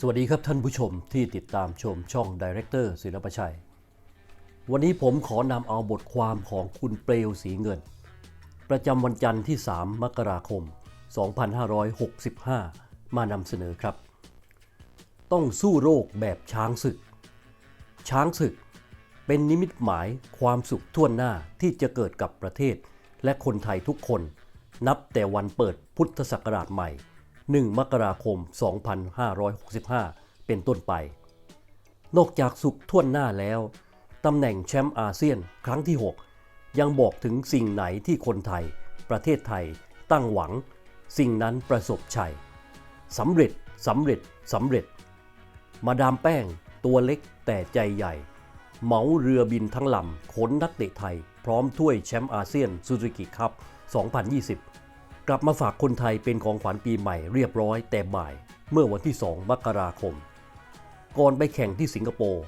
สวัสดีครับท่านผู้ชมที่ติดตามชมช่องดีเรคเตอร์ศิลปชัย วันนี้ผมขอนำเอาบทความของคุณเปลวสีเงิน ประจำวันจันทร์ที่ 3 มกราคม 2565 มานำเสนอครับ ต้องสู้โรคแบบช้างศึก ช้างศึกเป็นนิมิตหมายความสุขทั่วหน้าที่จะเกิดกับประเทศและคนไทยทุกคน นับแต่วันเปิดพุทธศักราชใหม่ 1 มกราคม 2565 เป็นต้นไป นอกจากสุขท่วนหน้าแล้ว ตำแหน่งแชมป์อาเซียนครั้งที่ 6 ยังบอกถึงสิ่งไหนที่คนไทย ประเทศไทย ตั้งหวัง สิ่งนั้นประสบชัยสำเร็จสำเร็จสำเร็จ มาดามแป้งตัวเล็กแต่ใจใหญ่ เหมาเรือบินทั้งลำขนนักเตะไทย พร้อมถ้วยแชมป์อาเซียนซูซูกิคัพ2020 กลับมาฝากคนไทยเป็นของขวัญปีใหม่เรียบร้อยแต่บ่าย เมื่อวันที่ 2 มกราคม ก่อนไปแข่งที่สิงคโปร์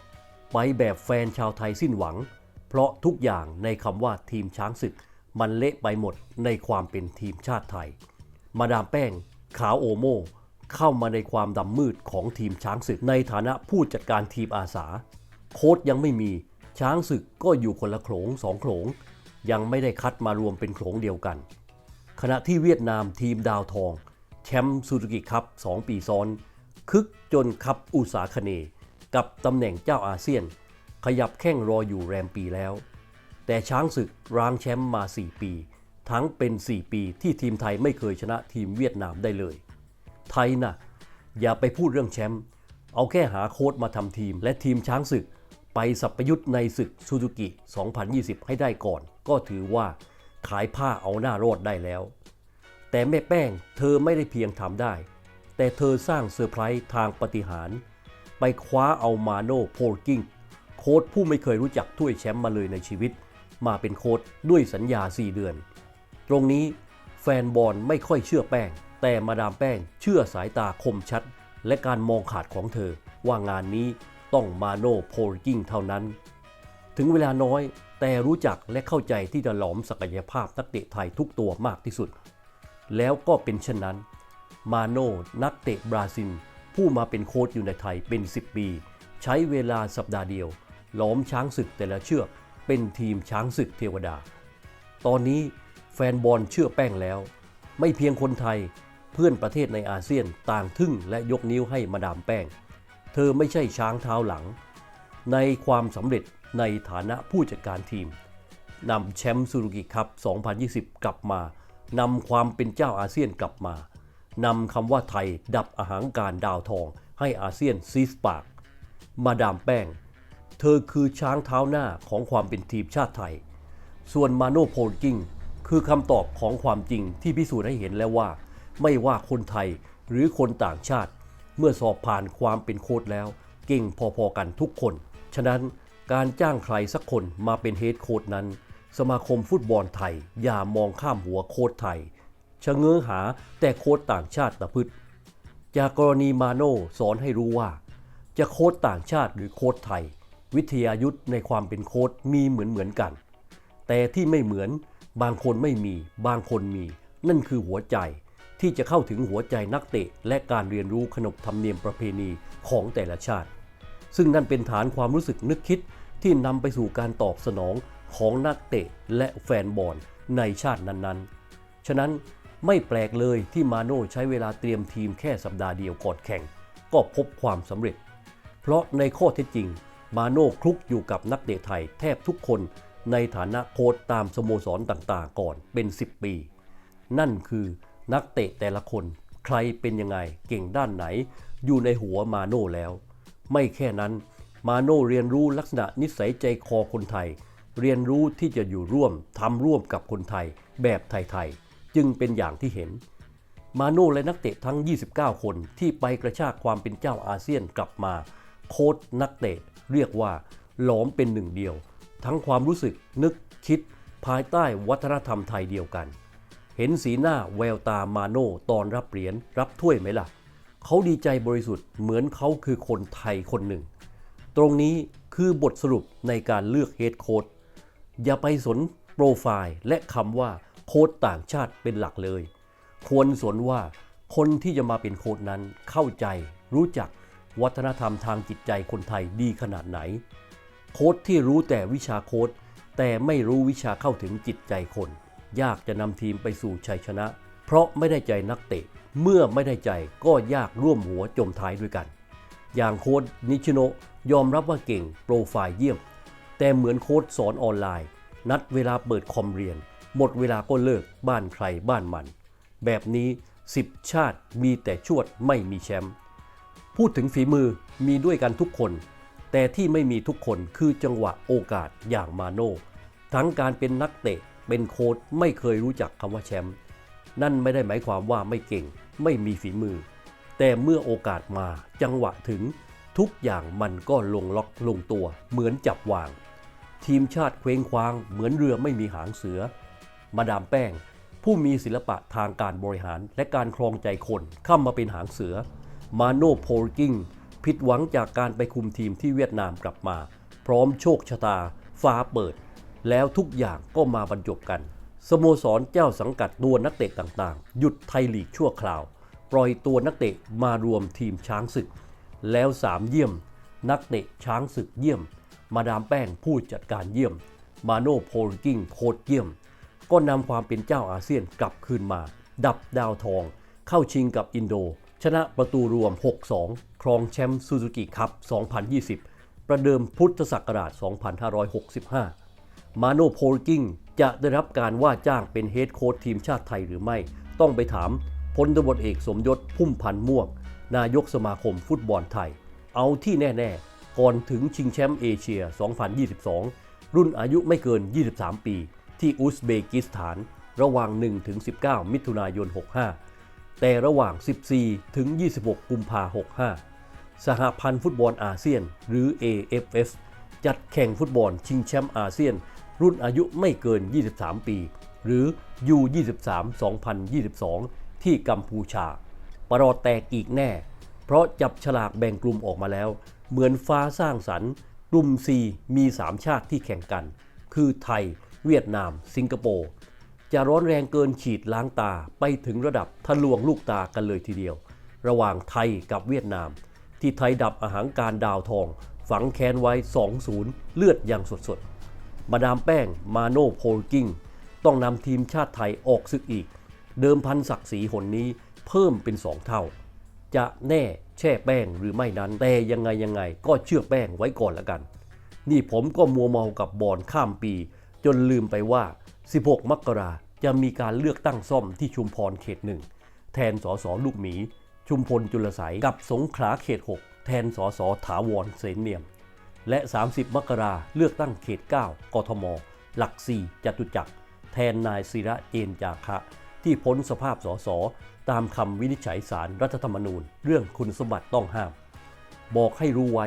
ไปแบบแฟนชาวไทยสิ้นหวัง เพราะทุกอย่างในคำว่าทีมช้างศึก มันเละไปหมดในความเป็นทีมชาติไทย มาดามแป้ง ขาวโอโมเข้ามาในความดำมืดของทีมช้างศึกในฐานะผู้จัดการทีมอาสา โค้ดยังไม่มีช้างศึกก็อยู่คนละโขลงสองโขลงยังไม่ได้คัดมารวมเป็นโขลงเดียวกัน ขณะที่เวียดนามทีมดาวทอง แชมป์ซูซูกิคัพ2 ปีซ้อน คึกจนคับอุตสาคเน กับตำแหน่งเจ้าอาเซียน ขยับแข้งรออยู่แรมปีแล้ว แต่ช้างศึกร้างแชมป์มา 4 ปี ทั้งเป็น 4 ปีที่ทีมไทยไม่เคยชนะทีมเวียดนามได้เลย ไทยนะ่ะ อย่าไปพูดเรื่องแชมป์เอาแค่หาโค้ดมาทำทีม และทีมช้างศึกไปสับประยุทธ์ในศึกซูซูกิ 2020 ให้ได้ก่อน ก็ถือว่า ขายผ้าเอาหน้ารอดได้แล้ว แต่แม่แป้งเธอไม่ได้เพียงทำได้ แต่เธอสร้างเซอร์ไพรส์ทางปฏิหาร ไปคว้าเอามาโนโพลกิ้งโค้ดผู้ไม่เคยรู้จักถ้วยแชมป์มาเลยในชีวิต มาเป็นโค้ดด้วยสัญญา 4 เดือน ตรงนี้แฟนบอลไม่ค่อยเชื่อแป้ง แต่มาดามแป้งเชื่อสายตาคมชัด และการมองขาดของเธอว่างานนี้ต้องมาโนโพลกิ้งเท่านั้น ถึงเวลาน้อย แต่รู้จักและเข้าใจที่จะหลอมศักยภาพนักเตะไทยทุกตัวมากที่สุด แล้วก็เป็นเช่นนั้น มาโน่นักเตะบราซิล ผู้มาเป็นโค้ชอยู่ในไทยเป็น 10 ปี ใช้เวลาสัปดาห์เดียวหลอมช้างศึกแต่ละเชือกเป็นทีมช้างศึกเทวดา ตอนนี้แฟนบอลเชื่อแป้งแล้ว ไม่เพียงคนไทยเพื่อนประเทศในอาเซียนต่างทึ่งและยกนิ้วให้มาดามแป้ง เธอไม่ใช่ช้างเท้าหลัง ในความสำเร็จ ในฐานะผู้จัดการทีมนำแชมป์ซูรุกิคัพ 2020 กลับมานำความเป็นเจ้าอาเซียนกลับมานำคำว่าไทยดับอาหางการดาวทอง ให้อาเซียนซีสปาก มาดามแป้ง เธอคือช้างเท้าหน้าของความเป็นทีมชาติไทย ส่วนมาโนโพลกิ้งคือคำตอบของความจริงที่พิสูจน์ให้เห็นแล้วว่า ไม่ว่าคนไทยหรือคนต่างชาติ เมื่อสอบผ่านความเป็นโค้ชแล้ว เก่งพอๆกันทุกคน ฉะนั้น การจ้างใครสักคนมาเป็นเฮดโค้ชนั้น สมาคมฟุตบอลไทย อย่ามองข้ามหัวโค้ชไทยชะเง้อหาแต่โค้ชต่างชาติตะพืชจากกรณีมาโน่สอนให้รู้ว่า จะโค้ชต่างชาติหรือโค้ชไทย วิทยายุทธในความเป็นโค้ชมีเหมือนเหมือนกัน แต่ที่ไม่เหมือนบางคนไม่มีบางคนมี นั่นคือหัวใจที่จะเข้าถึงหัวใจนักเตะ และการเรียนรู้ขนบธรรมเนียมประเพณีของแต่ละชาติ ซึ่งนั่นเป็นฐานความรู้สึกนึกคิดที่นำไปสู่การตอบสนองของนักเตะและแฟนบอลในชาตินั้นๆ ฉะนั้นไม่แปลกเลยที่มาโน่ใช้เวลาเตรียมทีมแค่สัปดาห์เดียวก่อนแข่ง ก็พบความสำเร็จ เพราะในข้อเท็จจริง มาโน่คลุกอยู่กับนักเตะไทยแทบทุกคนในฐานะโค้ชตามสโมสรต่างๆ ก่อนเป็น 10 ปี นั่นคือนักเตะแต่ละคนใครเป็นยังไงเก่งด้านไหน อยู่ในหัวมาโน่แล้ว ไม่แค่นั้น มาโน่เรียนรู้ลักษณะนิสัยใจคอคนไทย เรียนรู้ที่จะอยู่ร่วมทำร่วมกับคนไทย แบบไทยๆ จึงเป็นอย่างที่เห็น มาโน่และนักเตะทั้ง 29 คนที่ไปกระชากความเป็นเจ้าอาเซียนกลับมา โค้ชนักเตะเรียกว่า หลอมเป็นหนึ่งเดียว ทั้งความรู้สึกนึกคิด ภายใต้วัฒนธรรมไทยเดียวกัน เห็นสีหน้าแววตามาโน่ตอนรับเหรียญรับถ้วยไหมล่ะ เขาดีใจบริสุทธิ์เหมือนเขาคือคนไทยคนหนึ่ง ตรงนี้คือบทสรุปในการเลือกเฮดโค้ดอย่าไปสนโปรไฟล์และคำว่าโค้ดต่างชาติเป็นหลักเลย ควรสนว่าคนที่จะมาเป็นโค้ดนั้นเข้าใจ รู้จักวัฒนธรรมทางจิตใจคนไทยดีขนาดไหน โค้ชที่รู้แต่วิชาโค้ชแต่ไม่รู้วิชาเข้าถึงจิตใจคน ยากจะนำทีมไปสู่ชัยชนะ เพราะไม่ได้ใจนักเตะ เมื่อไม่ได้ใจก็ยากร่วมหัวจมท้ายด้วยกัน อย่างโค้ชนิชิโนยอมรับว่าเก่งโปรไฟล์เยี่ยม แต่เหมือนโค้ชสอนออนไลน์ นัดเวลาเปิดคอมเรียน หมดเวลาก็เลิกบ้านใครบ้านมัน แบบนี้ 10 ชาติมีแต่ชวดไม่มีแชมป์พูดถึงฝีมือมีด้วยกันทุกคน แต่ที่ไม่มีทุกคนคือจังหวะโอกาสอย่างมาโน่ทั้งการเป็นนักเตะเป็นโค้ชไม่เคยรู้จักคำว่าแชมป์นั่นไม่ได้หมายความว่าไม่เก่ง ไม่มีฝีมือ แต่เมื่อโอกาสมาจังหวะถึงทุกอย่างมันก็ลงล็อกลงตัว เหมือนจับวาง ทีมชาติเคว้งคว้าง เหมือนเรือไม่มีหางเสือ มาดามแป้ง ผู้มีศิลปะทางการบริหารและการครองใจคนเข้ามาเป็นหางเสือ มาโนโพลกิ้งผิดหวังจากการไปคุมทีมที่เวียดนามกลับมา พร้อมโชคชะตา ฟ้าเปิด แล้วทุกอย่างก็มาบรรจบกัน สโมสรเจ้าสังกัดตัวนักเตะต่างๆ หยุดไทยลีกชั่วคราว ปล่อยตัวนักเตะมารวมทีมช้างศึก แล้วสามเยี่ยม นักเตะช้างศึกเยี่ยม มาดามแป้งผู้จัดการเยี่ยม มาโนโพลกิ้งโคดเยี่ยม ก็นำความเป็นเจ้าอาเซียนกลับคืนมา ดับดาวทอง เข้าชิงกับอินโด ชนะประตูรวม 6-2 ครองแชมป์ซูซูกิคัพ 2020 ประเดิมพุทธศักราช 2565 มาโนโพลกิ้ง จะได้รับการว่าจ้างเป็นเฮดโค้ชทีมชาติไทยหรือไม่ ต้องไปถามพลตบเอกสมยศพุ่มพันธ์ม่วง นายกสมาคมฟุตบอลไทย เอาที่แน่ ๆ ก่อนถึงชิงแชมป์เอเชีย 2022 รุ่นอายุไม่เกิน 23 ปี ที่อุซเบกิสถาน ระหว่าง 1-19 มิถุนายน 65 แต่ระหว่าง 14ถึง26 กุมภา65 สหพันธ์ฟุตบอลอาเซียน หรือ AFF จัดแข่งฟุตบอลชิงแชมป์อาเซียน รุ่นอายุไม่เกิน 23 ปี หรือ U23 2022 ที่กัมพูชา ประหลอดแตกอีกแน่ เพราะจับฉลากแบ่งกลุ่มออกมาแล้ว เหมือนฟ้าสร้างสรรค์กลุ่ม C มี 3 ชาติที่แข่งกัน คือไทย เวียดนาม สิงคโปร์ จะร้อนแรงเกินขีดล้างตาไปถึงระดับทะลวงลูกตากันเลยทีเดียว ระหว่างไทยกับเวียดนาม ที่ไทยดับอาหารการดาวทอง ฝังแค้นไว้ 2-0 เลือดอย่างสดๆ มาดามแป้งมาโนโพลกิ้งต้องนำทีมชาติไทยออกศึกอีก เดิมพันศักดิ์ศรีหนนี้เพิ่มเป็น 2 เท่า จะแน่แช่แป้งหรือไม่นั้น แต่ยังไงยังไงก็เชื่อแป้งไว้ก่อนละกัน นี่ผมก็มัวเมากับบอลข้ามปี จนลืมไปว่า 16 มกราจะมีการเลือกตั้งซ่อมที่ชุมพรเขตหนึ่งแทนสสลูกหมี ชุมพลจุลไสยกับสงขลาเขต 6 แทนสสถาวรเสนเนียม และ 30 มกราเลือกตั้งเขต 9 กทม หลัก 4จตุจักร แทนนายศิระเจนจาคะ ที่พ้นสภาพสสตามคำวินิจฉัยสารรัฐธรรมนูญ เรื่องคุณสมบัติต้องห้าม บอกให้รู้ไว้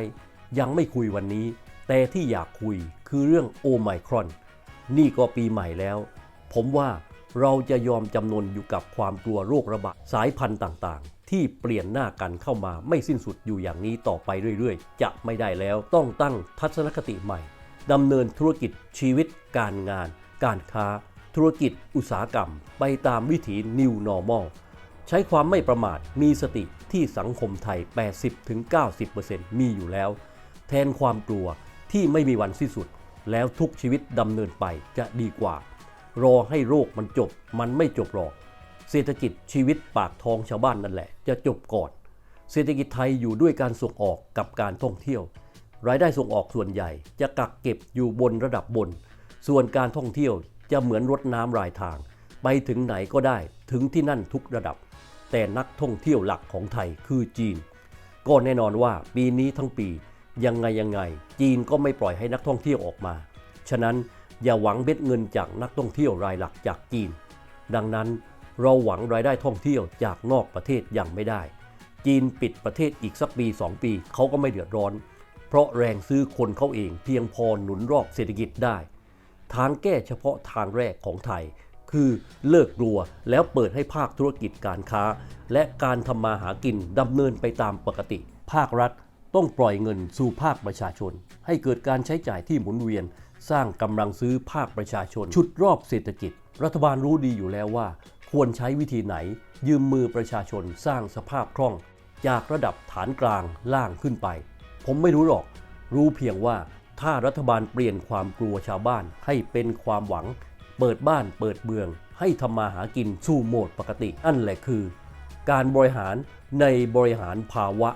ยังไม่คุยวันนี้ แต่ที่อยากคุยคือเรื่องโอไมครอน นี่ก็ปีใหม่แล้ว ผมว่าเราจะยอมจำนนอยู่กับความกลัวโรคระบาดสายพันธุ์ต่างๆ ที่เปลี่ยนหน้ากันเข้ามาไม่สิ้นสุดอยู่อย่างนี้ต่อไปเรื่อยๆ จะไม่ได้แล้วต้องตั้งทัศนคติใหม่ดำเนินธุรกิจชีวิตการงาน การค้า ธุรกิจอุตสาหกรรม ไปตามวิถี New Normal ใช้ความไม่ประมาทมีสติที่สังคมไทย 80-90%มีอยู่แล้ว แทนความกลัวที่ไม่มีวันสิ้นสุด แล้วทุกชีวิตดำเนินไปจะดีกว่า รอให้โรคมันจบมันไม่จบหรอก เศรษฐกิจชีวิตปากท้องชาวบ้านนั่นแหละ จะจบก่อน เศรษฐกิจไทยอยู่ด้วยการส่งออกกับการท่องเที่ยว รายได้ส่งออกส่วนใหญ่ จะกักเก็บอยู่บนระดับบน ส่วนการท่องเที่ยวจะเหมือนรถน้ำรายทาง ไปถึงไหนก็ได้ถึงที่นั่นทุกระดับ แต่นักท่องเที่ยวหลักของไทยคือจีน ก็แน่นอนว่าปีนี้ทั้งปียังไงยังไง จีนก็ไม่ปล่อยให้นักท่องเที่ยวออกมา ฉะนั้นอย่าหวังเบ็ดเงินจากนักท่องเที่ยวรายหลักจากจีน ดังนั้น เราหวังรายได้ท่องเที่ยวจากนอกประเทศยังไม่ได้ จีนปิดประเทศอีกสักปี 2 ปีเขาก็ไม่เดือดร้อน เพราะแรงซื้อคนเขาเองเพียงพอหนุนรอบเศรษฐกิจได้ ทางแก้เฉพาะทางแรกของไทย คือเลิกกลัวแล้วเปิดให้ภาคธุรกิจการค้า และการทำมาหากินดำเนินไปตามปกติ ภาครัฐต้องปล่อยเงินสู่ภาคประชาชน ให้เกิดการใช้จ่ายที่หมุนเวียน สร้างกำลังซื้อภาคประชาชน ชุดรอบเศรษฐกิจ รัฐบาลรู้ดีอยู่แล้วว่า ควรใช้วิธีไหน ยืมมือประชาชนสร้างสภาพคล่อง จากระดับฐานกลางล่างขึ้นไป ผมไม่รู้หรอก รู้เพียงว่าถ้ารัฐบาลเปลี่ยนความกลัวชาวบ้านให้เป็นความหวัง เปิดบ้านเปิดเมือง ให้ทำมาหากินสู่โหมดปกติอันแหละคือ การบริหารในบริหารภาวะ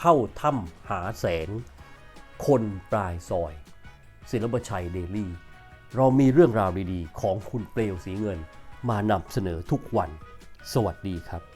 เข้าถ้ำหาแสงคนปลายซอย ศิลปชัยเดลี่ เรามีเรื่องราวดีๆ ของคุณเปลวสีเงิน มานำเสนอทุกวัน สวัสดีครับ